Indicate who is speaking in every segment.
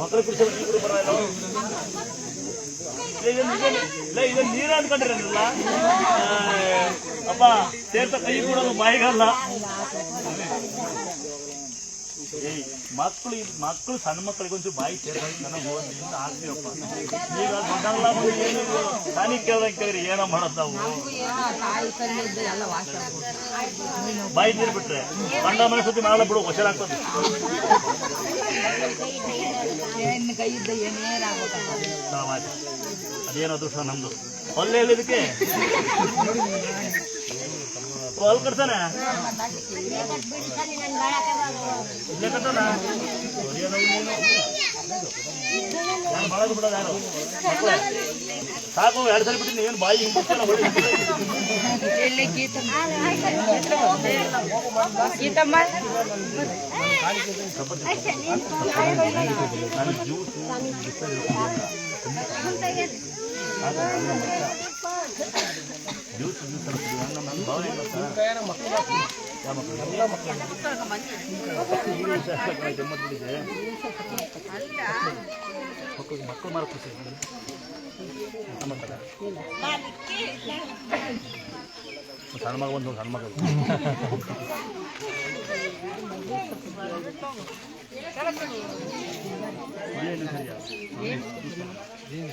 Speaker 1: ಮಕ್ಕಳು ಕುಡಿಸೋ ನೀರು ಬರಲ್ಲ ಇಲ್ಲ ಇದು ನೀರು ಅನ್ಕೊಂಡಿರಲ್ಲ ಅಪ್ಪ ಸೇರ್ತ ಕೈ ಕೊಡೋದು ಬಾಯಿಗಲ್ಲ ಏಯ್ ಮಕ್ಕಳು ಮಕ್ಕಳು ಸಣ್ಣ ಮಕ್ಕಳಿಗೆ ಒಂಚೂರು ಬಾಯಿ ಸೇರ್ಕೊಂಡು ಏನ ಈಗ ಏನು ಏನೋ ಮಾಡೋದು ಬಾಯಿ ತೀರ್ಬಿಟ್ರೆ ಗಂಡ ಮನೆ ಸುದ್ದಿ ಮಾಡಲ್ಲ ಬಿಡು ಹುಷಾರಾಗ್ತದೆ ಅದೇನೋ ಅದೃಷ್ಟ ನಮ್ದು. ಹೊಲ್ಲೆ ಹೇಳಿದಕ್ಕೆ ಹೊಲ್ ಕಟ್ತಾನೆ ಇಲ್ಲೇ ಕಟ್ಟೋಣ ಏನೋ ಇನ್ನೇನು. ಯಾರು ಮಾಡೋದು ಬಿಡೋದು ಯಾರು ಮಕ್ಳೇ, ಸಾಕು ಎರಡು ಸಲ ಬಿಟ್ಟು ಏನು ಬಾಯಿ ಹಿಂಗೆ ಬಿಡ್ತಾನೆ ಹೊಡಿ
Speaker 2: ಎಲ್ಲಿ ಗೀತಮ್ಮ ಗೀತಮ್ಮ
Speaker 1: ನಾನು ಜ್ಯೂಸು ಮಕ್ಕಳು ಮಕ್ಕಳು ಮಾರ ಖುಷಿ ಸಣ್ಣ ಮಗ ಒಂದು ಸಣ್ಣ ಮಗ ಸರಿಯಾ ಹೆಂಗೆ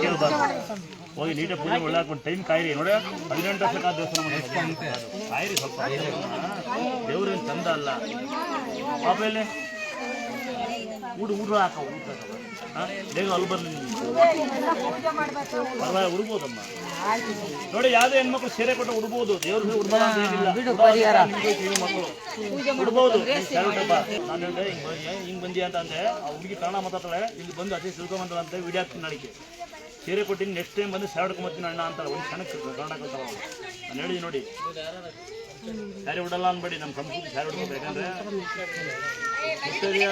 Speaker 1: ಕೇಳ್ಬಾರ್ದು ಹೋಗಿ ನೀಟಾಗಿ ಪೂಜೆ ಒಳ್ಳೆ ಟೈಮ್ ಕಾಯಿರಿ ನೋಡಿ ಹದಿನೆಂಟು ವರ್ಷಕ್ಕೆ ಆ ದೇವಸ್ಥಾನ ಮಾಡಿ ಕಾಯಿರಿ ಸ್ವಲ್ಪ ದೇವ್ರೇನು ಚಂದ ಅಲ್ಲ ಪಾಪ ಊಡು ಊಟ ಹಾಕ ಊಟ ಬೇಗ ಅಲ್ಲಿ ಬರ್ಲಿ ಪರವಾಗಿ ಉಡ್ಬೋದಮ್ಮ. ನೋಡಿ ಯಾವ್ದೇ ಹೆಣ್ಮಕ್ಳು ಸೀರೆ ಕೊಟ್ಟು ಉಡ್ಬೋದು. ದೇವ್ರ ಉಡ್ಬೋದು ಅಂತ ಏನಿಲ್ಲ. ಮಕ್ಕಳು. ಉಡ್ಬೋದು. ನಾನು ಹೇಳಿದೆ ಹಿಂಗ್ ಬಂದಿ ಬಂದಿ ಅಂತ ಅಂದೆ ಆ ಹುಡುಗಿ ಕನ್ನಡ ಮಾತಾಡ್ತಾಳೆ ಇಲ್ಲಿ ಬಂದು ಅದೇ ತಿಳ್ಕೊಂಬಂತಾಳೆ ಅಂತ ವಿಡಿಯೋ ಹಾಕ್ತೀನಿ ನಾಳೆಗೆ. ಸೀರೆ ಕೊಟ್ಟಿನಿ ನೆಕ್ಸ್ಟ್ ಟೈಮ್ ಬಂದು ಶಾರುಖ್ ಬರ್ತೀನಿ ಅಣ್ಣ ಅಂತಾರೆ ಒಂದು ಕ್ಷಣಕ್ಕೆ ಕನ್ನಡ ಕಲ್ತಾವ ನಾನು ಹೇಳಿದ್ದೀನಿ ನೋಡಿ. ಸ್ಯಾರಿ ಉಡಲ್ಲ ಅನ್ಬೇಡಿ ನಮ್ಮ ಸಂಸ್ಕೃತಿ ಸ್ಯಾರಿ ಉಡ್ಬೇಕು ಯಾಕಂದ್ರೆ ಮುತ್ತೈದೆಯ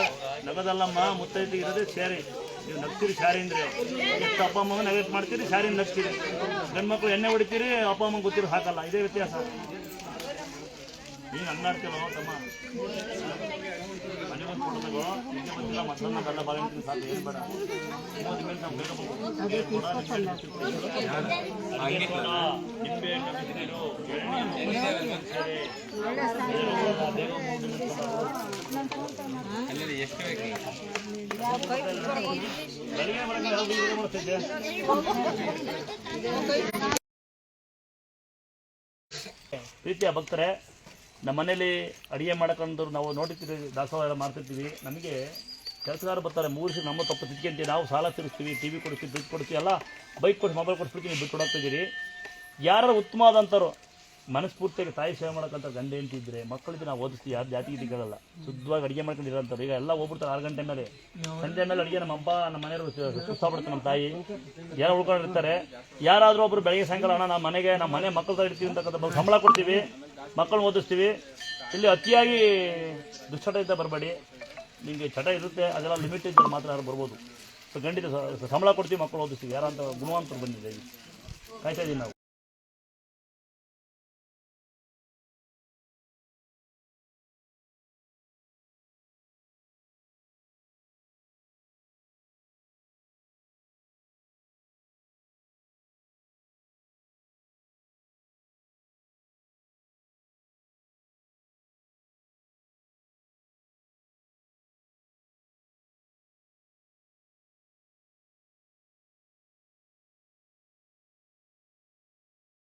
Speaker 1: ನಗದಲ್ಲಮ್ಮ ಮುತ್ತೈದೆ ಇರೋದೇ ಸ್ಯಾರಿ ನೀವು ನಗ್ತೀರಿ ಸ್ಯಾರಿ ಅಂದ್ರೆ ಎಷ್ಟು ಅಪ್ಪ ಅಮ್ಮ ನೆಗೆಟ್ ಮಾಡ್ತೀರಿ ಸ್ಯಾರಿ ನಗ್ತೀರಿ ಗಂಡು ಮಕ್ಳು ಎಣ್ಣೆ ಹೊಡಿತೀರಿ ಅಪ್ಪ ಅಮ್ಮ ಗೊತ್ತಿರೋ ಹಾಕಲ್ಲ ಇದೇ ವ್ಯತ್ಯಾಸ ನೀನು ಅನ್ನಾಡ್ತೀವೋ ತಮ್ಮ ಮನೆ ಬಂದು ಫೋಟೋ ತಗೋ ನಿಮಗೆ ಬಂದಿಲ್ಲ ಮತ್ತೊಂದು ಗಂಡ ಬಾಳೆ ಸಾಕು ಏನು ಬೇಡ ಮೂವತ್ತು ಮೇಲೆ ನಾವು ಬೇಗ ಬರ್ಬೋದು. ಅದೇ ಕೊಡ, ನಿಂಬೆ ಹಣ್ಣು ಕೊಡ, ನಿಂಬೆ ಹಣ್ಣು ಬಿಸಿನೀರು, ಎಳ್ನೀರು, ಸರಿ. ಪ್ರೀತಿಯ ಭಕ್ತರೆ, ನಮ್ಮ ಮನೇಲಿ ಅಡಿಗೆ ಮಾಡಕೊಂಡು ನಾವು ನೋಡಿರ್ತೀವಿ ದಾಸವಾಳ ಎಲ್ಲ ಮಾಡ್ತಿರ್ತೀವಿ ನಮಗೆ ಕೆಲಸಗಾರ ಬರ್ತಾರೆ, ಮೂರು ದಿವಸ ನಮ್ಮ ತಪ್ಪು ತಿದ್ಕೊಂತೀವಿ ನಾವು ಸಾಲ ತೀರಿಸ್ತೀವಿ, ಟಿ ವಿ ಕೊಡಿಸ್ತೀವಿ, ದುಡ್ಡು ಕೊಡ್ತೀವಿ, ಎಲ್ಲ ಬೈಕ್ ಕೊಡಿಸಿ, ಮೊಬೈಲ್ ಕೊಡಿಸ್ಬಿಡ್ತೀವಿ ಬಿಟ್ಟು ಕೊಡಾಕ್ತಿದ್ದೀರಿ. ಯಾರು ಉತ್ತಮವಾದಂಥವ್ರು? ಮನಸ್ಫೂರ್ತಿಯಾಗಿ ತಾಯಿ ಸೇವೆ ಮಾಡೋಕ್ಕಂಥ ಗಂಡ ಹೇಳ್ತಿದ್ರೆ ಮಕ್ಕಳು ನಾವು ಓದಿಸ್ತೀವಿ, ಯಾರು ಜಾತಿ ಗೀತಿ ಕೇಳಲ್ಲ. ಶುದ್ಧವಾಗಿ ಅಡುಗೆ ಮಾಡ್ಕೊಂಡಿರೋಂಥವ್ರು ಈಗ ಎಲ್ಲ ಹೋಗ್ಬಿಡ್ತಾರೆ ಆರು ಗಂಟೆ ಮೇಲೆ. ಸಂಜೆ ಮೇಲೆ ಅಡುಗೆ ನಮ್ಮ ಅಪ್ಪ, ನಮ್ಮ ಮನೆಯವರು ಸುಸ್ತಾಗ್ಬಿಡ್ತಾರೆ ನಮ್ಮ ತಾಯಿ. ಯಾರು ಉಳ್ಕೊಂಡಿರ್ತಾರೆ. ಯಾರಾದರೂ ಒಬ್ರು ಬೆಳಗ್ಗೆ ಸಾಯಂಕಾಲ ಅಣ್ಣ, ನಮ್ಮ ಮನೆಗೆ, ನಮ್ಮ ಮನೆ ಮಕ್ಕಳು ಇಡ್ತೀವಿ ಅಂತಕ್ಕಂಥ ಸಂಬಳ ಕೊಡ್ತೀವಿ. ಮಕ್ಕಳು ಓದಿಸ್ತೀವಿ. ಇಲ್ಲಿ ಅತಿಯಾಗಿ ದುಶ್ಚಟ ಇದ್ದ ಬರಬೇಡಿ. ನಿಮಗೆ ಚಟ ಇರುತ್ತೆ, ಅದೆಲ್ಲ ಲಿಮಿಟ್ ಇದ್ದರೆ ಮಾತ್ರ ಯಾರು ಬರ್ಬೋದು. ಸೊ, ಖಂಡಿತ ಸಂಬಳ ಕೊಡ್ತೀವಿ, ಮಕ್ಕಳು ಓದಿಸ್ತೀವಿ. ಯಾರಂತ ಗುಣವಂತರು ಬಂದಿದೆ ಕಾಯ್ತಾ ಇದ್ದೀವಿ ನಾವು.